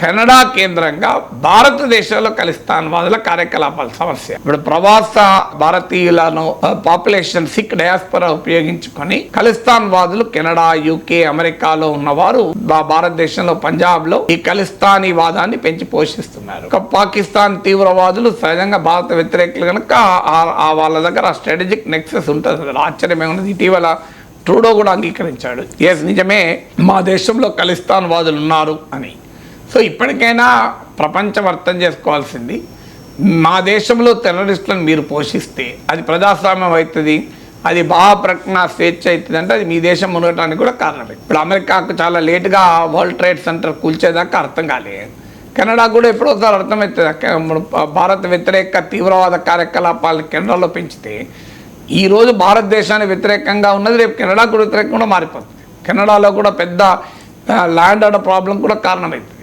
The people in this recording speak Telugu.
కెనడా కేంద్రంగా భారతదేశంలో ఖలిస్తాన్వాదుల కార్యకలాపాల సమస్య. ఇప్పుడు ప్రవాస భారతీయులను పాపులేషన్ సిక్ డయాస్పరా ఉపయోగించుకొని ఖలిస్తాన్వాదులు కెనడా యూకే అమెరికాలో ఉన్నవారు భా- భారతదేశంలో పంజాబ్లో ఈ ఖలిస్తానీ వాదాన్ని పెంచి పోషిస్తున్నారు. పాకిస్తాన్ తీవ్రవాదులు సహజంగా భారత వ్యతిరేకులు కనుక ఆ- వాళ్ళ దగ్గర స్ట్రాటజిక్ నెక్సెస్ ఉంటుంది. ఆశ్చర్యమే ఉన్నది ఇటీవల ట్రూడో కూడా అంగీకరించాడు. ఎస్ నిజమే మా దేశంలో ఖలిస్తాన్ వాదులు ఉన్నారు అని. సో ఇప్పటికైనా ప్రపంచం అర్థం చేసుకోవాల్సింది మా దేశంలో టెర్రరిస్టులను మీరు పోషిస్తే అది ప్రజాస్వామ్యం అవుతుంది అది భావ ప్రకటన స్వేచ్ఛ అవుతుంది అంటే అది మీ దేశం మునగటానికి కూడా కారణం ఇప్పుడు అమెరికాకు చాలా లేటుగా వరల్డ్ ట్రేడ్ సెంటర్ కూల్చేదాకా అర్థం కాలేదు కెనడా కూడా ఎప్పుడో ఒకసారి అర్థమవుతుంది భారత వ్యతిరేక తీవ్రవాద కార్యకలాపాలను కెనడాలో పెంచితే ఈరోజు భారతదేశానికి వ్యతిరేకంగా ఉన్నది రేపు కెనడాకు వ్యతిరేకంగా మారిపోతుంది. కెనడాలో కూడా పెద్ద ల్యాండ్ ఆర్డర్ ప్రాబ్లం కూడా కారణమైంది.